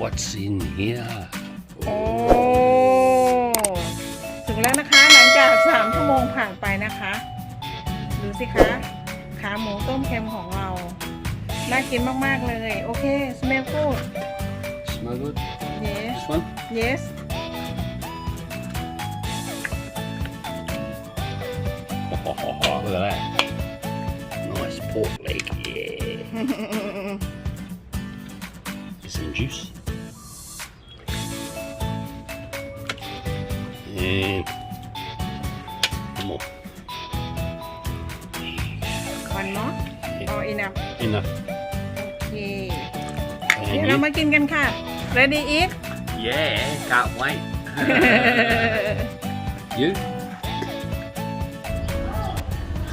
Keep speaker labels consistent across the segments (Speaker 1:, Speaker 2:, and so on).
Speaker 1: What's in here?
Speaker 2: โอ้ถึงแล้วนะคะหลังจากสามชั่วโมงผ่านไปนะคะ ดูสิคะ ขาหมูต้มเค็มของเรา น่ากินมาก ๆ เลย โอเค smell good
Speaker 1: Smell good.
Speaker 2: yes
Speaker 1: This one?
Speaker 2: yes
Speaker 1: Look at that. Nice pork leg. Yeah. Some juice. And one more.
Speaker 2: one more or enough
Speaker 1: Enough.
Speaker 2: โอเค
Speaker 1: And
Speaker 2: เดี๋ยวเรา
Speaker 1: you?
Speaker 2: มากินกันค่ะ ready eat
Speaker 1: Yeah, can't wait. you?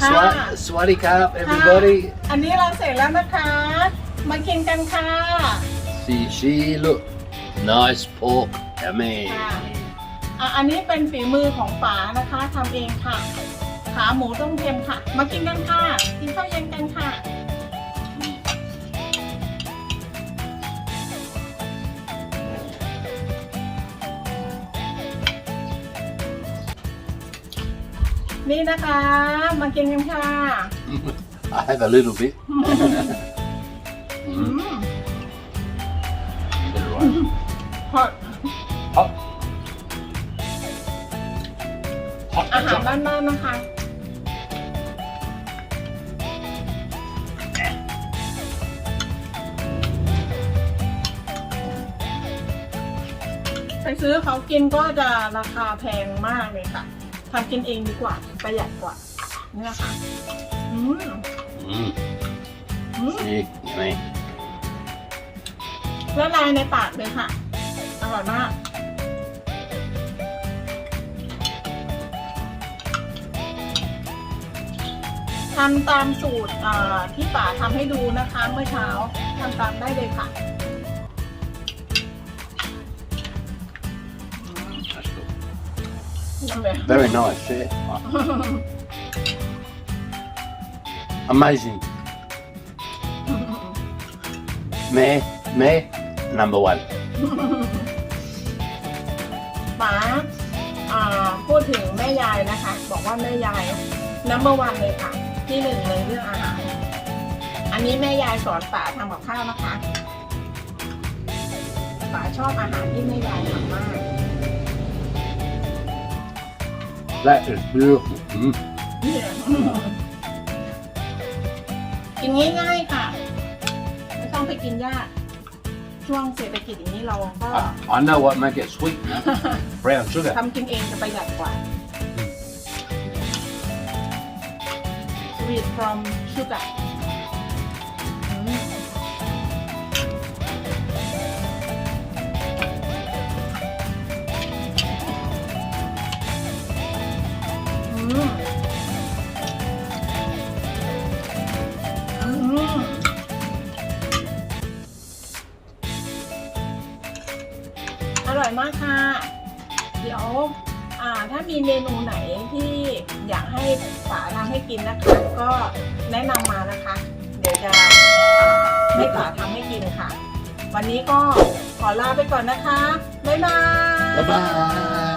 Speaker 2: ค่ะ
Speaker 1: Swat, swatty cup, everybody.
Speaker 2: อันนี้เราเสร็จแล้วนะคะ มากินกันค่ะ
Speaker 1: See, she look. Nice pork. Yummy.
Speaker 2: ค่ะ อะอันนี้เป็นฝีมือของป๋านะคะทำเองค่ะ ขาหมูต้มเค็มค่ะ มากินกันค่ะ กินข้าวเย็นกันค่ะนี่นะคะ มากินกันค่ะ
Speaker 1: I have a little bit.
Speaker 2: อืม
Speaker 1: Bit
Speaker 2: อต
Speaker 1: Hot. Hot
Speaker 2: อาหาร
Speaker 1: ketchup.
Speaker 2: บ้านๆนะคะไปซื้อเขากินก็จะราคาแพงมากเลยค่ะทำกินเองดีกว่าประหยัดกว่านี่นะคะอืม
Speaker 1: Mm.
Speaker 2: อืม
Speaker 1: See, yummy.
Speaker 2: ละลายในปากเลยค่ะ อร่อยมาก ทำตามสูตรอ่าที่ป๋าทำให้ดูนะคะ เมื่อเช้าทำตามได้เลยค่ะ
Speaker 1: That's good.
Speaker 2: นั่นเลย
Speaker 1: Very nice, yeah. Amazing. Me, me, number one.
Speaker 2: ป๋าอ่าพูดถึงแม่ยายนะคะ บอกว่าแม่ยาย number one เลยค่ะ ที่หนึ่งเลยเรื่องอาหาร อันนี้แม่ยายสอนป๋าทำกับข้าวนะคะป๋าชอบอาหารที่แม่ยายทำมาก
Speaker 1: That is beautiful. Mm.
Speaker 2: กินง่ายๆค่ะ ไม่ต้องไปกินยาก ช่วงเศรษฐกิจอย่างนี้เราก็
Speaker 1: I, I know what make it sweet now. Brown sugar.
Speaker 2: ทำกินเองจะประหยัดกว่า sweet from sugar อร่อยมากค่ะ เดี๋ยว อ่าถ้ามีเมนูไหนที่อยากให้ป๋าทำให้กินนะคะ ก็แนะนำมานะคะ เดี๋ยวจะให้ป๋าทำให้กินค่ะ วันนี้ก็ขอลาไปก่อนนะคะ บ๊ายบาย
Speaker 1: บ๊ายบาย